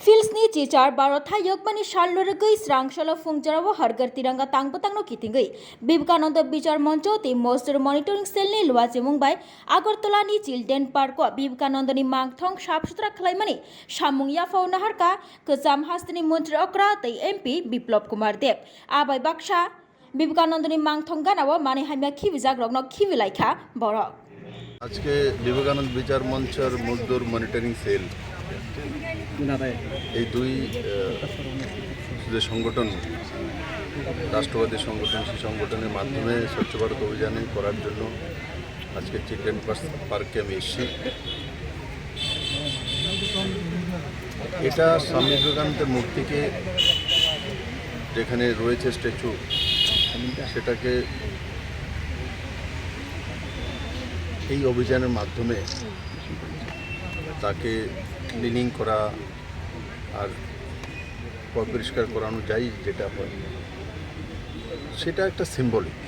ફિલ્સની ચીચાડબાળો થા યોગમની શાળ લોર ગઈ શ્રાંગશલો ફૂંગજરાવ હરગર તિરંગા તાંગપતાંગનો કીતી ગઈ વિવેકાનંદ વિચાર મંચો તે મોસ્ટર મોનિટરિંગ સેલની લોવાચે મુંબાઈ આગરતલાની ચિલ્ડ્રેન પાર્કો વિવેકાનંદની માંગ થોંગ સાફ સુથરા ખલાઈમની શામુંગ યાફાવ નહરકા કજામ હાસ્તની મંત્રી અકરા તઈ એમપી બિપ્લબ કુમાર દેવ આ બાઈ બાક્ષા বিবেকানন্দনী মাংথং গানাও মানে হামিয়া খিবিজাগ রগ্ন খিবিলাইখা বড় আজকে বিবেকানন্দ বিচার মঞ্চের মজদুর মনিটরিং সেল এই দুই যে সংগঠন, রাষ্ট্রবাদী সংগঠন, সেই সংগঠনের মাধ্যমে স্বচ্ছ ভারত অভিযানে করার জন্য আজকে চিলড্রেন পার্কে আমি এসেছি। এটা স্বামী বিবেকানন্দের মূর্তিকে যেখানে রয়েছে স্ট্যাচু, সেটাকে এই অভিযানের মাধ্যমে তাকে ক্লিনিং করা আর পরিষ্কার করানো যাই যেটা হয়, সেটা একটা সিম্বলিক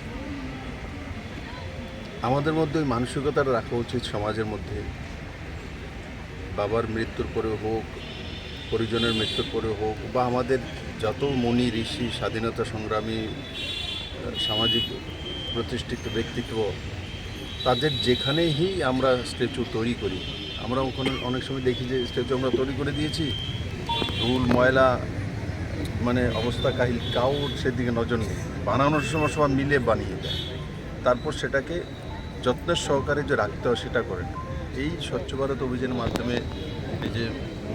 আমাদের মধ্যে ওই মানসিকতাটা রাখা উচিত সমাজের মধ্যে। বাবার মৃত্যুর পরে হোক, পরিজনের মৃত্যুর পরে হোক, বা আমাদের যত মুনি, ঋষি, স্বাধীনতা সংগ্রামী সামাজিক প্রতিষ্ঠিত ব্যক্তিত্ব, তাদের যেখানেই আমরা স্ট্যাচু তৈরি করি আমরা ওখানে অনেক সময় দেখি যে স্ট্যাচু আমরা তৈরি করে দিয়েছি। ধুল ময়লা মানে অবস্থা কাহিল, কাউ সেদিকে নজর নেই। বানানোর সময় সবাই মিলে বানিয়ে দেয়। তারপর সেটাকে যত্নের সহকারে যে রাখতে হয় সেটা করে না এই স্বচ্ছ ভারত অভিযানের মাধ্যমে এই যে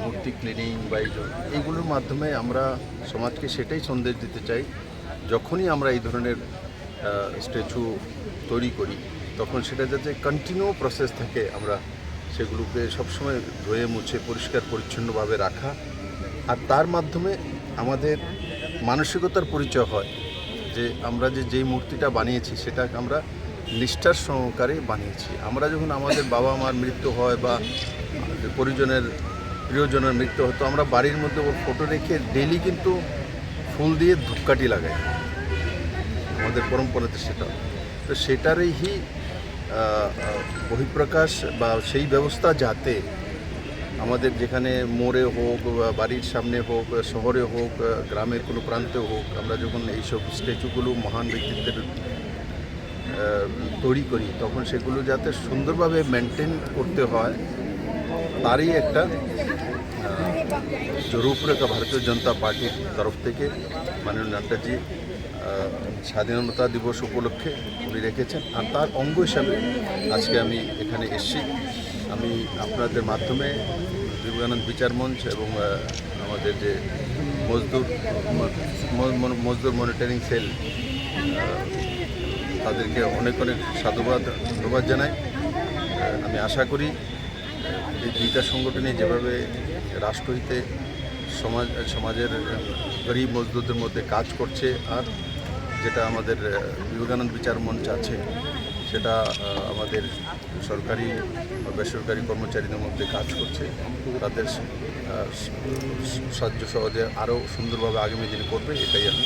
মূর্তি ক্লিনিং বা এই এইগুলোর মাধ্যমে আমরা সমাজকে সেটাই সন্দেশ দিতে চাই। যখনই আমরা এই ধরনের স্ট্যাচু তৈরি করি, তখন সেটা যাতে কন্টিনিউ প্রসেস থাকে আমরা সেগুলোকে সবসময় ধুয়ে মুছে পরিষ্কার পরিচ্ছন্নভাবে রাখা আর তার মাধ্যমে আমাদের মানসিকতার পরিচয় হয়। যে আমরা যে, যেই মূর্তিটা বানিয়েছি সেটা আমরা নিষ্ঠার সহকারে বানিয়েছি। আমরা যখন আমাদের বাবা মার মৃত্যু হয় বা পরিজনের, প্রিয়জনের মৃত্যু হয়, তো আমরা বাড়ির মধ্যে ফটো রেখে ডেলি কিন্তু ফুল দিয়ে ধূপকাঠি লাগাই। আমাদের পরম্পরাতে সেটা। তো সেটারই বহিঃপ্রকাশ বা সেই ব্যবস্থা যাতে আমাদের যেখানে মোড়ে হোক বা বাড়ির সামনে হোক, শহরে হোক, গ্রামের কোনো প্রান্তে হোক, আমরা যখন এইসব স্ট্যাচুগুলো মহান ব্যক্তিত্বের তৈরি করি, তখন সেগুলো যাতে সুন্দরভাবে মেনটেন করতে হয়, তারই একটা রূপরেখা ভারতীয় জনতা পার্টির তরফ থেকে মাননীয় নাড্ডাজি স্বাধীনতা দিবস উপলক্ষে উনি রেখেছেন। আর তার অঙ্গ হিসাবে আজকে আমি এখানে এসেছি। আমি আপনাদের মাধ্যমে বিবেকানন্দ বিচার মঞ্চ এবং আমাদের যে মজদুর মজদুর মনিটরিং সেল তাদেরকে অনেক অনেক সাধুবাদ, ধন্যবাদ জানাই। আমি আশা করি এই দুইটা সংগঠনে যেভাবে রাষ্ট্রহিতে সমাজ, সমাজের গরিব মজদুরদের মধ্যে কাজ করছে, আর যেটা আমাদের বিবেকানন্দ বিচার মঞ্চ আছে, সেটা আমাদের সরকারি বেসরকারি কর্মচারীদের মধ্যে কাজ করছে। তাদের সাহায্য সহজে আরও সুন্দরভাবে আগামী দিনে করবে, এটাই আমি